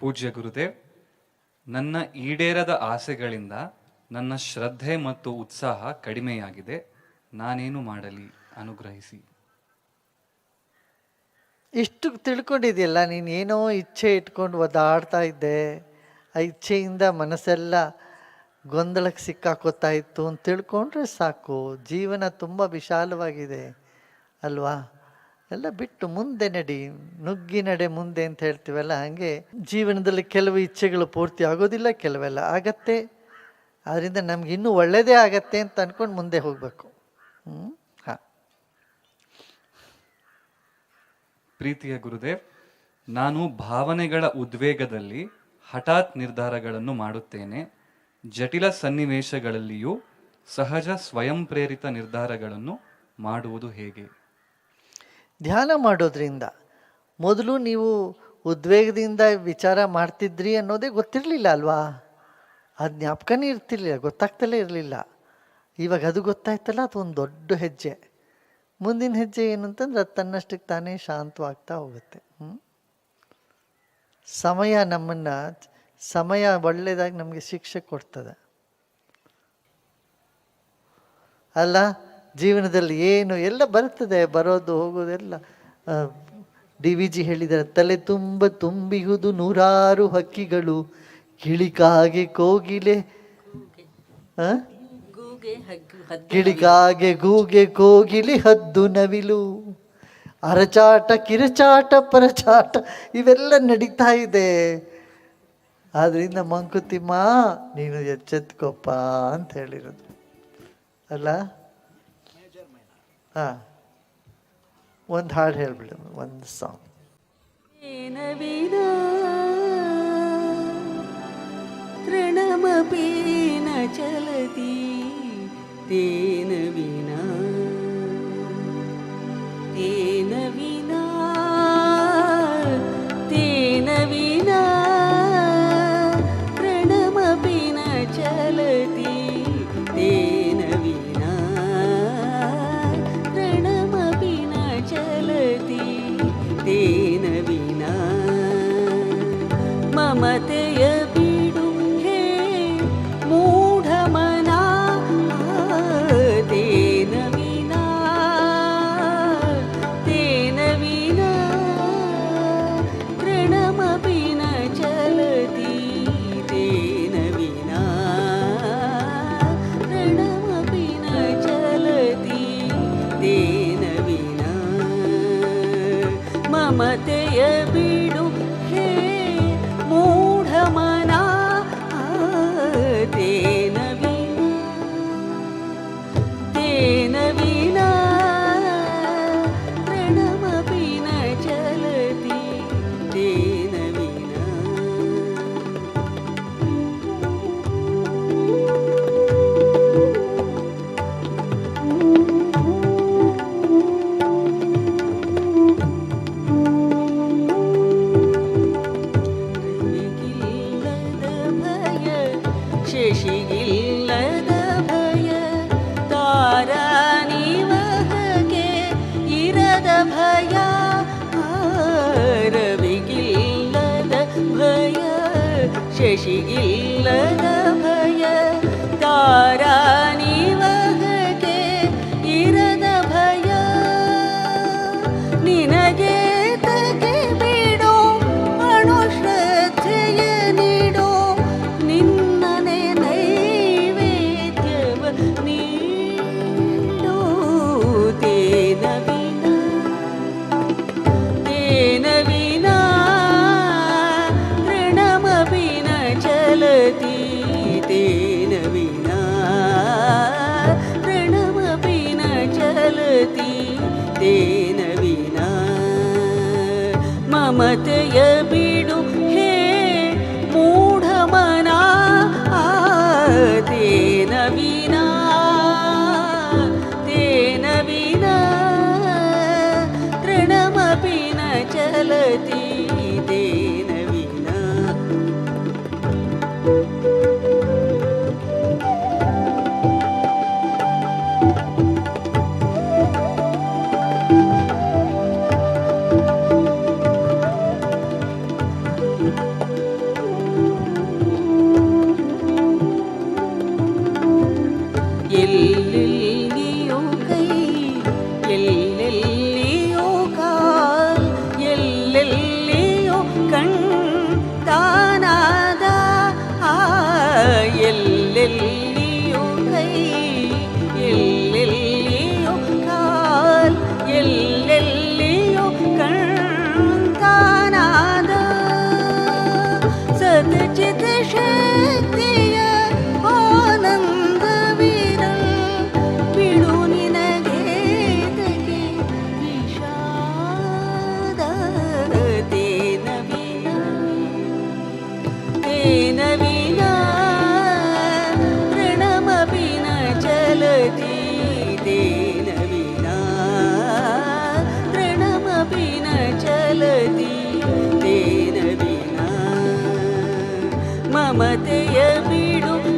ಪೂಜ್ಯ ಗುರುದೇವ್ ನನ್ನ ಈಡೇರದ ಆಸೆಗಳಿಂದ ನನ್ನ ಶ್ರದ್ಧೆ ಮತ್ತು ಉತ್ಸಾಹ ಕಡಿಮೆಯಾಗಿದೆ. ನಾನೇನು ಮಾಡಲಿ? ಅನುಗ್ರಹಿಸಿ. ಇಷ್ಟು ತಿಳ್ಕೊಂಡಿದೆಯಲ್ಲ, ನೀನು ಏನೋ ಇಚ್ಛೆ ಇಟ್ಕೊಂಡು ಒದ್ದಾಡ್ತಾ ಇದ್ದೆ. ಆ ಇಚ್ಛೆಯಿಂದ ಮನಸ್ಸೆಲ್ಲ ಗೊಂದಲಕ್ಕೆ ಸಿಕ್ಕಾಕೋತಾ ಇತ್ತು. ಅಂತ ತಿಳ್ಕೊಂಡ್ರೆ ಸಾಕು. ಜೀವನ ತುಂಬ ವಿಶಾಲವಾಗಿದೆ, ಅಲ್ವಾ? ಎಲ್ಲ ಬಿಟ್ಟು ಮುಂದೆ ನಡಿ, ನುಗ್ಗಿ ನಡೆ ಮುಂದೆ ಅಂತ ಹೇಳ್ತೀವಲ್ಲ, ಹಾಗೆ ಜೀವನದಲ್ಲಿ ಕೆಲವು ಇಚ್ಛೆಗಳು ಪೂರ್ತಿ ಆಗೋದಿಲ್ಲ, ಕೆಲವೆಲ್ಲ ಆಗತ್ತೆ. ಆದ್ದರಿಂದ ನಮ್ಗೆ ಇನ್ನೂ ಒಳ್ಳೆಯದೇ ಆಗತ್ತೆ ಅಂತ ಅಂದ್ಕೊಂಡು ಮುಂದೆ ಹೋಗಬೇಕು. ಪ್ರೀತಿಯ ಗುರುದೇವ್, ನಾನು ಭಾವನೆಗಳ ಉದ್ವೇಗದಲ್ಲಿ ಹಠಾತ್ ನಿರ್ಧಾರಗಳನ್ನು ಮಾಡುತ್ತೇನೆ. ಜಟಿಲ ಸನ್ನಿವೇಶಗಳಲ್ಲಿಯೂ ಸಹಜ ಸ್ವಯಂ ಪ್ರೇರಿತ ನಿರ್ಧಾರಗಳನ್ನು ಮಾಡುವುದು ಹೇಗೆ? ಧ್ಯಾನ ಮಾಡೋದ್ರಿಂದ ಮೊದಲು ನೀವು ಉದ್ವೇಗದಿಂದ ವಿಚಾರ ಮಾಡ್ತಿದ್ರಿ ಅನ್ನೋದೇ ಗೊತ್ತಿರಲಿಲ್ಲ ಅಲ್ವಾ? ಅದು ಜ್ಞಾಪಕನೇ ಇರ್ತಿರ್ಲಿಲ್ಲ, ಗೊತ್ತಾಗ್ತಲೇ ಇರಲಿಲ್ಲ. ಇವಾಗ ಅದು ಗೊತ್ತಾಯ್ತಲ್ಲ ಅದು ಒಂದು ದೊಡ್ಡ ಹೆಜ್ಜೆ. ಮುಂದಿನ ಹೆಜ್ಜೆ ಏನು ಅಂತಂದ್ರೆ ಅದು ತನ್ನಷ್ಟಕ್ಕೆ ತಾನೇ ಶಾಂತವಾಗ್ತಾ ಹೋಗುತ್ತೆ? ಸಮಯ ನಮ್ಮನ್ನು, ಸಮಯ ಒಳ್ಳೆಯದಾಗಿ ನಮಗೆ ಶಿಕ್ಷೆ ಕೊಡ್ತದೆ. ಅಲ್ಲ? ಜೀವನದಲ್ಲಿ ಏನು ಎಲ್ಲ ಬರ್ತದೆ ಬರೋದು ಹೋಗೋದೆಲ್ಲ ಡಿ ವಿ ಜಿ ಹೇಳಿದರೆ ತಲೆ ತುಂಬ ತುಂಬಿಹುದು ನೂರಾರು ಹಕ್ಕಿಗಳು. ಗಿಳಿಕಾಗೆ ಕೋಗಿಲೆ. ಕಿಳಿಕಾಗೆ ಗೂಗೆ ಕೋಗಿಲಿ ಹದ್ದು ಗಿಳಿಕಾಗೆ ಗೂಗೆ ಕೋಗಿಲೆ ಹದ್ದು ನವಿಲು. ಅರಚಾಟ ಕಿರಚಾಟ ಪರಚಾಟ ಇವೆಲ್ಲ ನಡೀತಾ ಇದೆ. ಆದ್ರಿಂದ ಮಂಕುತಿಮ್ಮ ನೀನು ಎಚ್ಚೆತ್ಕೊಪ್ಪ ಅಂತ ಹೇಳಿರೋದು. ಅಲ್ಲ? वेबिल साङ्ग् तेन वीना तृणमपि न चलति तेन वीना ಭಯ ರವಿಗಿಲ್ಲದ ಭಯ ಶಶಿಗಿಲ್ಲದ चलती மமதையமிடும்